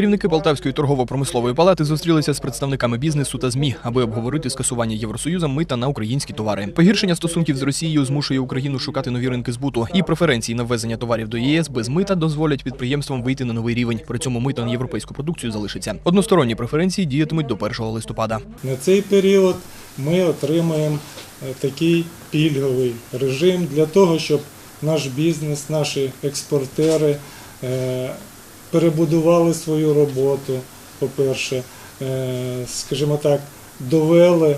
Керівники Полтавської торгово-промислової палати зустрілися з представниками бізнесу та змі, аби обговорити скасування Євросоюзом мита на українські товари. Погіршення стосунків з Росією змушує Україну шукати нові ринки збуту. І преференції на ввезення товарів до ЄС без мита дозволять підприємствам вийти на новий рівень. При цьому мито на європейську продукцію залишиться. Односторонні преференції діятимуть до 1 листопада. На цей період ми отримаємо е, такий пільговий режим для того, щоб наш бізнес, наші експортери е, перебудували свою роботу, по-перше, е, скажімо так, довели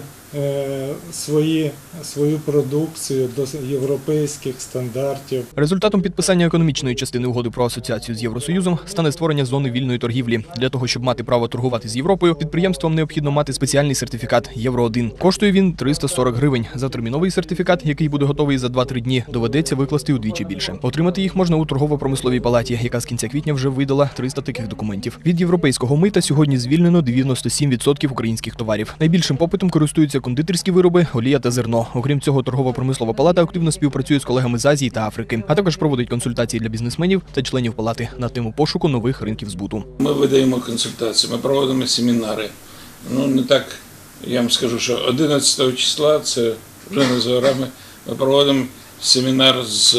свої, свою продукцію до європейських стандартів. Результатом підписання економічної частини угоди про асоціацію з Євросоюзом стане створення зони вільної торгівлі. Для того, щоб мати право торгувати з Європою, підприємствам необхідно мати спеціальний сертифікат Євро 1 Коштує він 340 гривень. За терміновий сертифікат, який буде готовий за 2-3 дні, доведеться викласти удвічі більше. Отримати їх можна у торгово-промисловій палаті, яка з кінця квітня вже видала 300 таких документів. Від європейського мита сьогодні звільнено 97% українських товарів. Найбільшим попитом користуються кондитерські вироби, олія та зерно. Окрім цього, торгово-промислова палата активно співпрацює з колегами з Азії та Африки, а також проводить консультації для бізнесменів та членів палати на тему пошуку нових ринків збуту. Ми видаємо консультації, ми проводимо семінари. Ну не так, я вам скажу, що 11 числа це вже не за горами. Ми проводимо семінар з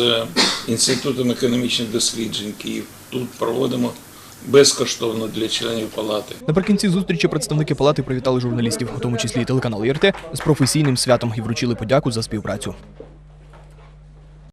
Інститутом економічних досліджень Київ. Тут проводимо безкоштовно для членів палати. Наприкінці зустрічі представники палати привітали журналістів, у тому числі і телеканал ІРТ, з професійним святом і вручили подяку за співпрацю.